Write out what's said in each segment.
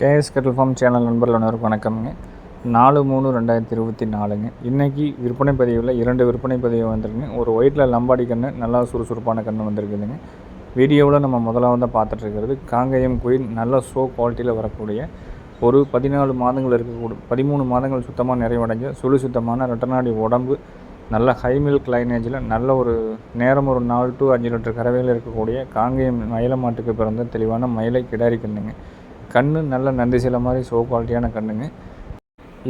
KS கட்டில் form channel நண்பர்கள் அனைவருக்கும் வணக்கம்ங்க. நாலு மூணு ரெண்டாயிரத்தி இருபத்தி நாலுங்க. இன்றைக்கி விற்பனை பதிவில் இரண்டு விற்பனை பதிவு வந்திருக்குங்க. ஒரு ஒயிட்டில் லம்பாடி கன்று நல்லா சுறுசுறுப்பான கன்று வந்திருக்குதுங்க. வீடியோவில் நம்ம முதலாவது பார்த்துட்ருக்கிறது காங்கேயம் குயின் நல்ல ஷோ குவாலிட்டியில் வரக்கூடிய ஒரு பதினாலு மாதங்கள் இருக்கக்கூடிய பதிமூணு மாதங்கள் சுத்தமாக நிறைவடைஞ்ச சுழி சுத்தமான ரெட்டநாடி உடம்பு நல்ல ஹை மில்க் லைனேஜில் நல்ல ஒரு நேரம் ஒரு நாலு டு அஞ்சு லிட்டர் கறவையில் இருக்கக்கூடிய காங்கேயம் மயில மாட்டுக்கு பிறந்த தெளிவான மயிலை கிடாரி கண்ணுங்க. கண்ணு நல்ல நந்தி சில மாதிரி ஷோ குவாலிட்டியான கண்ணுங்க.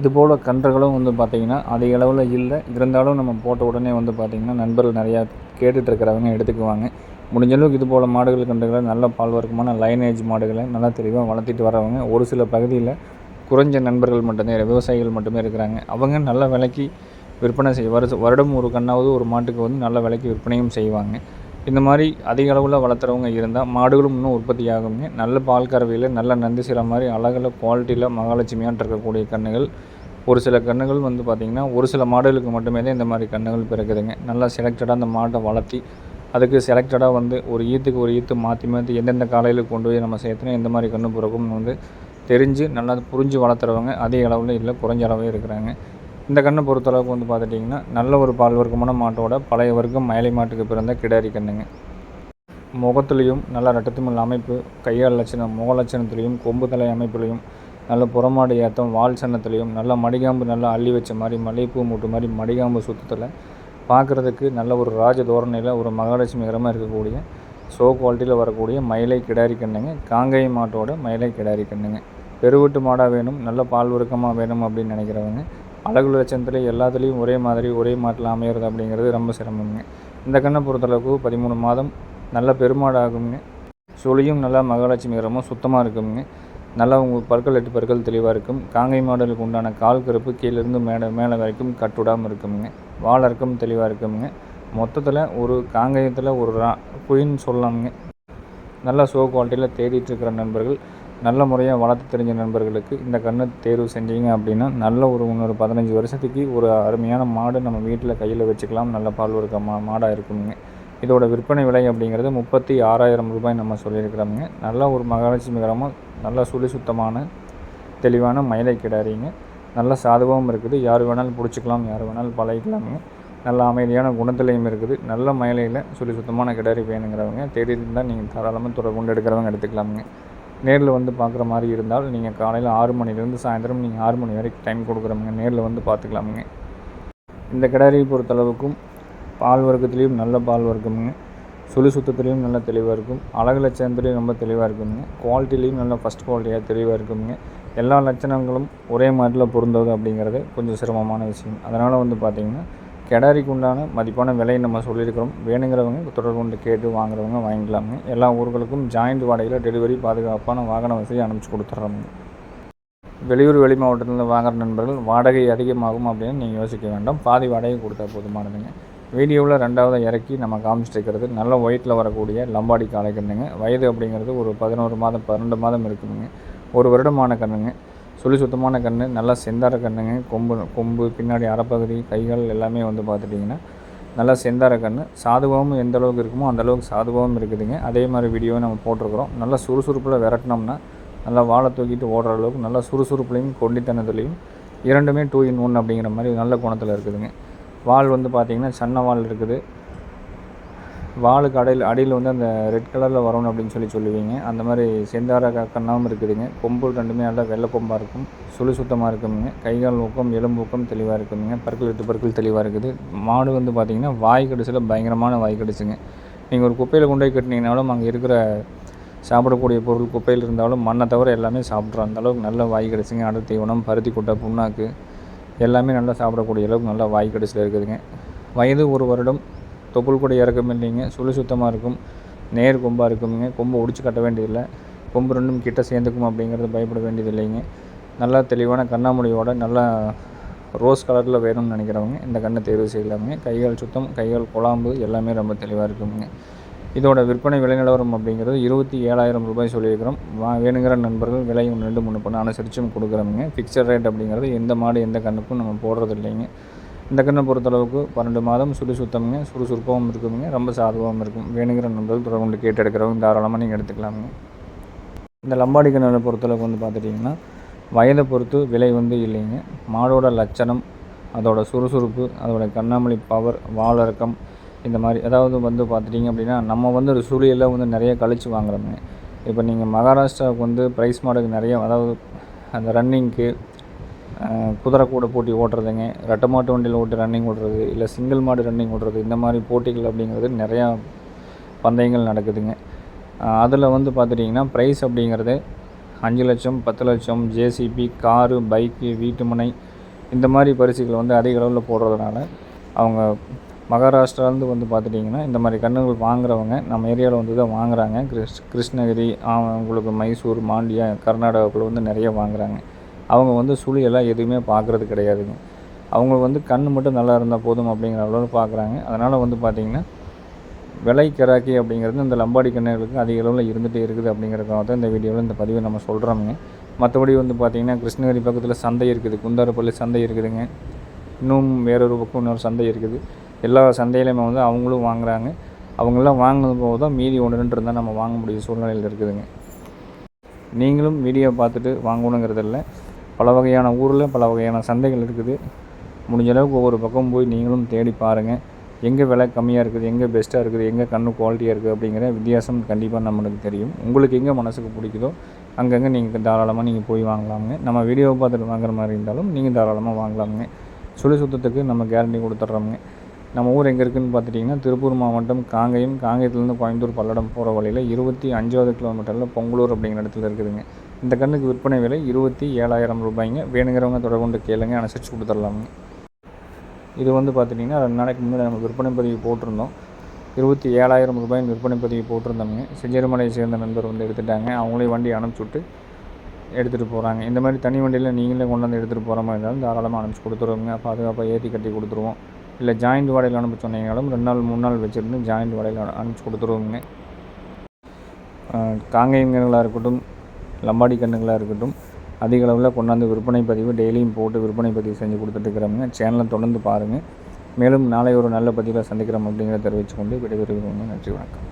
இது போல் கன்றுகளும் வந்து பார்த்திங்கன்னா அதிக அளவில் இல்லை. இருந்தாலும் நம்ம போட்ட உடனே வந்து பார்த்திங்கன்னா நண்பர்கள் நிறையா கேட்டுட்ருக்கிறவங்க எடுத்துக்குவாங்க. முடிஞ்ச அளவுக்கு இது போல் மாடுகள் கன்றுகளை நல்ல பால் வர்க்கமான லைனேஜ் மாடுகளை நல்லா தெளிவாக வளர்த்திட்டு வரவங்க ஒரு சில பகுதியில் குறைஞ்ச நண்பர்கள் மட்டுமே விவசாயிகள் மட்டுமே இருக்கிறாங்க. அவங்க நல்ல விலைக்கு விற்பனை செய் வருஷ வருடம் ஒரு கண்ணாவது ஒரு மாட்டுக்கு வந்து நல்ல விலைக்கு விற்பனையும் செய்வாங்க. இந்த மாதிரி அதிக அளவில் வளர்த்துறவங்க இருந்தால் மாடுகளும் இன்னும் உற்பத்தி ஆகுங்க நல்ல பால் கறவையில் நல்ல நந்தி சில மாதிரி அழகில் குவாலிட்டியில் மகாலட்சுமியான் இருக்கக்கூடிய கன்றுகள். ஒரு சில கன்றுகள் வந்து பார்த்திங்கன்னா ஒரு சில மாடுகளுக்கு மட்டுமே தான் இந்த மாதிரி கன்றுகள் பிறக்குதுங்க. நல்லா செலக்டடாக அந்த மாட்டை வளர்த்தி அதுக்கு செலக்டடாக வந்து ஒரு ஈத்துக்கு ஒரு ஈத்து மாற்றி மாற்றி எந்தெந்த காலையில் கொண்டு போய் நம்ம சேர்த்துனா எந்த மாதிரி கன்று பிறக்கும்னு வந்து தெரிஞ்சு நல்லா புரிஞ்சு வளர்த்துறவங்க அதிக அளவில் இல்லை குறைஞ்ச அளவே இருக்கிறாங்க. இந்த கண்ணை பொறுத்தளவுக்கு வந்து பார்த்துட்டிங்கன்னா நல்ல ஒரு பால் வர்க்கமான மாட்டோட பழைய வர்க்கம் மயிலை மாட்டுக்கு பிறந்த கிடாரி கண்ணுங்க. முகத்துலேயும் நல்ல ரட்டத்துமில் அமைப்பு கையால் லட்சணம் முக லட்சணத்துலேயும் கொம்பு தலை அமைப்புலையும் நல்ல புறமாடு ஏத்தம் வால் சன்னத்துலேயும் நல்ல மடிகாம்பு நல்லா அள்ளி வச்ச மாதிரி மல்லிகைப்பூ மூட்டு மாதிரி மடிகாம்பு சுத்தத்தில் பார்க்குறதுக்கு நல்ல ஒரு ராஜ தோரணையில் ஒரு மகாலட்சுமிகரமாக இருக்கக்கூடிய ஷோ குவாலிட்டியில் வரக்கூடிய மயிலை கிடாரி கண்ணுங்க. காங்கேய மாட்டோட மயிலை கிடாரி கண்ணுங்க. பெருவெட்டு மாடாக வேணும் நல்ல பால் உருக்கமாக வேணும் அப்படின்னு நினைக்கிறவங்க அழகு லட்சணத்தில் எல்லாத்துலேயும் ஒரே மாதிரி ஒரே மாட்டில் அமையிறது அப்படிங்கிறது ரொம்ப சிரமங்க. இந்த கண்ணை பொறுத்தளவுக்கு பதிமூணு மாதம் நல்ல பெருமாடு ஆகுங்க சுழியும் நல்லா மகாலட்சுமிகரமும் சுத்தமாக இருக்குங்க நல்லா உங்கள் பற்கள் எட்டு பற்கள் தெளிவாக இருக்கும். காங்கை மாடலுக்கு உண்டான கால் கருப்பு கீழேருந்து மேலே மேலே வரைக்கும் கட்டுடாமல் இருக்குங்க வாழறக்கம் தெளிவாக இருக்குங்க மொத்தத்தில் ஒரு காங்கேயத்தில் ஒரு ரா குயின்னு சொல்லலாமுங்க நல்லா ஷோ குவாலிட்டியில் தேடிட்டு இருக்கிற நண்பர்கள் நல்ல முறையாக வளர்த்து தெரிஞ்ச நண்பர்களுக்கு இந்த கன்று தேர்வு செஞ்சீங்க அப்படின்னா நல்ல ஒரு இன்னொரு பதினஞ்சு வருஷத்துக்கு ஒரு அருமையான மாடு நம்ம வீட்டில் கையில் வச்சுக்கலாம். நல்ல பால் ஒரு மா மாடாக இருக்குங்க இதோட விற்பனை விலை அப்படிங்கிறது முப்பத்தி ஆறாயிரம் ரூபாய் நம்ம சொல்லியிருக்கிறோமுங்க. நல்ல ஒரு மகாலட்சுமிகரமாக நல்ல சுழி சுத்தமான தெளிவான மயிலை கிடாரிங்க. நல்ல சாதுவாகவும் இருக்குது. யார் வேணாலும் பிடிச்சிக்கலாம் யார் வேணாலும் பழகிக்கலாமுங்க. நல்ல அமைதியான குணத்திலையும் இருக்குது. நல்ல மயிலையில் சுழி சுத்தமான கிடாரி வேணுங்கிறவங்க தேடி இருந்தால் நீங்கள் தாராளமாக துறை கொண்டு எடுக்கிறவங்க எடுத்துக்கலாமுங்க. நேரில் வந்து பார்க்குற மாதிரி இருந்தால் நீங்கள் காலையில் ஆறு மணிலேருந்து சாயந்தரம் நீங்கள் ஆறு மணி வரைக்கும் டைம் கொடுக்குறவங்க நேரில் வந்து பார்த்துக்கலாமுங்க இந்த கிடாரியை பொறுத்தளவுக்கும் பால் வர்க்கத்துலேயும் நல்ல பால் வர்க்கமுங்க. சுழி சுத்தத்துலேயும் நல்ல தெளிவாக இருக்கும். அழகு லட்சணத்துலேயும் ரொம்ப தெளிவாக இருக்குங்க. குவாலிட்டிலையும் நல்ல ஃபஸ்ட் குவாலிட்டியாக தெளிவாக இருக்குங்க. எல்லா லட்சணங்களும் ஒரே மாதிரில பொருந்தது அப்படிங்கிறது கொஞ்சம் சிரமமான விஷயம். அதனால் வந்து பார்த்திங்கன்னா கிடாரிக்கு உண்டான மதிப்பான விலையை நம்ம சொல்லியிருக்கிறோம். வேணுங்கிறவங்க தொடர்பு கொண்டு கேட்டு வாங்குறவங்க வாங்கிக்கலாமுங்க. எல்லா ஊர்களுக்கும் ஜாயிண்ட் வாடகையில் டெலிவரி பாதுகாப்பான வாகன வசதி அனுப்பிச்சு கொடுத்துட்றோங்க வெளியூர் வெளி மாவட்டத்தில் வாங்குற நண்பர்கள் வாடகை அதிகமாகும் அப்படின்னு நீங்கள் யோசிக்க வேண்டாம். பாதி வாடகை கொடுத்தா போதுமானதுங்க. வீடியோவில் ரெண்டாவது இறக்கி நம்ம காமிச்சிட்டு இருக்கிறது நல்ல ஒயிட்டில் வரக்கூடிய லம்பாடி காலை கண்ணுங்க வயது அப்படிங்கிறது ஒரு பதினோரு மாதம் பன்னெண்டு மாதம் இருக்குதுங்க. ஒரு வருடமான கண்ணுங்க சொல்லி சுத்தமான கன்று நல்லா செந்தார கண்ணுங்க கொம்பு கொம்பு பின்னாடி அறப்பகுதி கைகள் எல்லாமே வந்து பார்த்துட்டிங்கன்னா நல்லா செந்தார கன்று. சாதுவாகவும் எந்த அளவுக்கு இருக்குமோ அந்த அளவுக்கு சாதுவாகவும் இருக்குதுங்க. அதே மாதிரி வீடியோவை நம்ம போட்டிருக்கிறோம். நல்லா சுறுசுறுப்பில் விரட்டினோம்னா நல்லா வாழை தூக்கிட்டு ஓடுற அளவுக்கு நல்லா சுறுசுறுப்புலையும் கொண்டித்தனத்துலேயும் இரண்டுமே டூ இன் ஒன் அப்படிங்கிற மாதிரி நல்ல குணத்தில் இருக்குதுங்க. வால் வந்து பார்த்திங்கன்னா சன்ன வால் இருக்குது. வாலுக்கு அடையில் அடியில் வந்து அந்த ரெட் கலரில் வரணும் அப்படின்னு சொல்லி சொல்லுவீங்க. அந்த மாதிரி செந்தார கண்ணாமல் இருக்குதுங்க. கொம்பு ரெண்டுமே நல்லா வெள்ளை கொம்பாக இருக்கும். சுழி சுத்தமாக இருக்குங்க கைகால் ஊக்கம் எலும்பு ஊக்கம் தெளிவாக இருக்குதுங்க பற்கள் எட்டு பற்கள் தெளிவாக இருக்குது. மாடு வந்து பார்த்திங்கன்னா வாய் கடிச்சில் பயங்கரமான வாய் கடிச்சுங்க. நீங்கள் ஒரு குப்பையில் கொண்டு போய் கட்டினீங்கனாலும் அங்கே இருக்கிற சாப்பிடக்கூடிய பொருள் குப்பையில் இருந்தாலும் மண்ணை தவிர எல்லாமே சாப்பிட்றோம் அந்தளவுக்கு நல்ல வாய் கிடச்சிங்க. அடை தீவனம் பருத்தி கொட்டை புண்ணாக்கு எல்லாமே நல்லா சாப்பிடக்கூடிய அளவுக்கு நல்லா வாய் கடிச்சில் இருக்குதுங்க. வயது ஒரு வருடம் தொப்புள் கூட இறக்கம் இல்லைங்க. சுழி சுத்தமாக இருக்கும். நேர் கொம்பாக இருக்குங்க கொம்பை ஒடிச்சு கட்ட வேண்டியதில்லை. கொம்பு ரெண்டும் கிட்ட சேர்ந்துக்கும் அப்படிங்கிறது பயப்பட வேண்டியது இல்லைங்க நல்லா தெளிவான கண்ணாமொழியோட நல்லா ரோஸ் கலரில் வேணும்னு நினைக்கிறவங்க இந்த கண்ணை தேர்வு செய்யலாமுங்க. கைகள் சுத்தம் கைகள் குழாம்பு எல்லாமே ரொம்ப தெளிவாக இருக்குங்க இதோட விற்பனை விலை நிலவரம் அப்படிங்கிறது இருபத்தி ஏழாயிரம் ரூபாய் சொல்லியிருக்கிறோம். வா வேணுங்கிற நண்பர்கள் விலையும் ரெண்டு மூணு பண்ண அனுசரிச்சும் கொடுக்குறோமுங்க. ஃபிக்ஸட் ரேட் அப்படிங்கிறது எந்த மாடு எந்த கண்ணுக்கும் நம்ம போடுறது இல்லைங்க இந்த கண்ணை பொறுத்தளவுக்கு பன்னெண்டு மாதம் சுடு சுத்தமுங்க சுறுசுறுப்பாகவும் இருக்குங்க ரொம்ப சாதுவாகவும் இருக்கும். வேணுங்கிற நண்பர்கள் தொடர்பு கேட்டு எடுக்கிறவங்க தாராளமாக நீங்கள் எடுத்துக்கலாமுங்க. இந்த லம்பாடி கண்ணுகளை பொறுத்தளவுக்கு வந்து பார்த்துட்டிங்கன்னா வயதை பொறுத்து விலை வந்து இல்லைங்க. மாடோட லட்சணம் அதோட சுறுசுறுப்பு அதோட கண்ணாமொழி பவர் வாழறக்கம் இந்த மாதிரி. அதாவது வந்து பார்த்துட்டிங்க அப்படின்னா நம்ம வந்து ஒரு சூழியெல்லாம் வந்து நிறைய கழித்து வாங்குறோங்க இப்போ நீங்கள் மகாராஷ்டிராவுக்கு வந்து ப்ரைஸ் மாடுக்கு நிறைய அதாவது அந்த ரன்னிங்க்கு குதிரை கூட போட்டி ஓட்டுறதுங்க. ரெட்டை மாட்டு வண்டியில் ஓட்டி ரன்னிங் ஓடுறது இல்லை சிங்கிள் மாடு ரன்னிங் ஓடுறது இந்த மாதிரி போட்டிகள் அப்படிங்கிறது நிறையா பந்தயங்கள் நடக்குதுங்க. அதில் வந்து பார்த்துட்டிங்கன்னா ப்ரைஸ் அப்படிங்கிறது அஞ்சு லட்சம் பத்து லட்சம் ஜேசிபி காரு பைக்கு வீட்டுமனை இந்த மாதிரி பரிசுகள் வந்து அதிக அளவில் போடுறதுனால அவங்க மகாராஷ்டிராலேருந்து வந்து பார்த்துட்டிங்கன்னா இந்த மாதிரி கண்ணுகள் வாங்குறவங்க நம்ம ஏரியாவில் வந்து தான் வாங்குகிறாங்க கிருஷ் கிருஷ்ணகிரி உங்களுக்கு மைசூர் மாண்டியா கர்நாடகாக்குள்ள வந்து நிறைய வாங்குறாங்க. அவங்க வந்து சுழியெல்லாம் எதுவுமே பார்க்குறது கிடையாதுங்க. அவங்க வந்து கண் மட்டும் நல்லா இருந்தால் போதும் அப்படிங்கிற அளவில் பார்க்குறாங்க. அதனால் வந்து பார்த்திங்கன்னா விலை கிராக்கி அப்படிங்கிறது இந்த லம்பாடி கண்ணுகளுக்கு அதிக அளவில் இருந்துகிட்டே இருக்குது அப்படிங்கிறதுக்காக தான் இந்த வீடியோவில் இந்த பதிவை நம்ம சொல்கிறோமுங்க மற்றபடி வந்து பார்த்திங்கன்னா கிருஷ்ணகிரி பக்கத்தில் சந்தை இருக்குது. குந்தாரப்பள்ளி சந்தை இருக்குதுங்க. இன்னும் வேறொரு பக்கம் இன்னொரு சந்தை இருக்குது. எல்லா சந்தையிலையுமே வந்து அவங்களும் வாங்குறாங்க. அவங்களாம் வாங்கினது போக தான் மீதி ஒன்று ரெண்டு இருந்தால் நம்ம வாங்க முடிய சூழ்நிலையில் இருக்குதுங்க. நீங்களும் வீடியோ பார்த்துட்டு வாங்கணுங்கிறது இல்லை பல வகையான ஊரில் பல வகையான சந்தைகள் இருக்குது. முடிஞ்ச அளவுக்கு ஒவ்வொரு பக்கம் போய் நீங்களும் தேடி பாருங்கள் எங்கே விலை கம்மியாக இருக்குது எங்கே பெஸ்ட்டாக இருக்குது எங்கே கண்ணு குவாலிட்டியாக இருக்குது அப்படிங்கிற வித்தியாசம் கண்டிப்பாக நம்மளுக்கு தெரியும். உங்களுக்கு எங்கே மனசுக்கு பிடிக்குதோ அங்கங்கே நீங்கள் தாராளமாக நீங்கள் போய் வாங்கலாமுங்க. நம்ம வீடியோவை பார்த்துட்டு வாங்குற மாதிரி இருந்தாலும் நீங்கள் தாராளமாக வாங்கலாமுங்க. சுழி சுத்தத்துக்கு நம்ம கேரண்டி கொடுத்துட்றோமுங்க. நம்ம ஊர் எங்கே இருக்குதுன்னு பார்த்துட்டிங்கன்னா திருப்பூர் மாவட்டம் காங்கயம். காங்கயத்துலேருந்து கோயம்புத்தூர் பல்லடம் போகிற வழியில் இருபத்தி அஞ்சாவது கிலோமீட்டரில் பொங்கலூர் அப்படிங்கிற இடத்துல இருக்குதுங்க. இந்த கண்ணுக்கு விற்பனை விலை இருபத்தி ஏழாயிரம் ரூபாய்ங்க. வேணுங்கிறவங்க தொடர்பு கொண்டு கேளுங்க அனுசரித்து கொடுத்துடலாமுங்க இது வந்து பார்த்துட்டிங்கன்னா ரெண்டு நாளைக்கு முன்னாடி நம்ம விற்பனை பதிவு போட்டிருந்தோம். இருபத்தி ஏழாயிரம் ரூபாயின் விற்பனை பதிவு போட்டிருந்தோங்க செஞ்சேரிமலையை சேர்ந்த நண்பர் வந்து எடுத்துட்டாங்க. அவங்களே வண்டி அனுப்பிச்சுட்டு எடுத்துகிட்டு போகிறாங்க இந்த மாதிரி தனி வண்டியில் நீங்களே கொண்டு வந்து எடுத்துகிட்டு போகிற மாதிரி இருந்தாலும் தாராளமாக அனுப்பிச்சி கொடுத்துருவோங்க. பாதுகாப்பாக ஏற்றி கட்டி கொடுத்துருவோம். இல்லை ஜாயிண்ட் வாடகையில் அனுப்ப சொன்னீங்கனாலும் ரெண்டு நாள் மூணு நாள் வச்சுருந்து ஜாயிண்ட் வாடகையில் அனுப்பிச்சி கொடுத்துருவோங்க. காங்கேயம் இருக்கட்டும் லம்பாடி கன்றுகளாக இருக்கட்டும் அதிக அளவில் கொண்டாந்து விற்பனை பதிவு டெய்லியும் போட்டு விற்பனை பதிவு செஞ்சு கொடுத்துட்ருக்குறோங்க சேனலை தொடர்ந்து பாருங்கள் மேலும் நாளை ஒரு நல்ல பதிவில் சந்திக்கிறோம் அப்படிங்கிறத தெரிவித்துக்கொண்டு விடைபெறுகிறவங்க நன்றி வணக்கம்.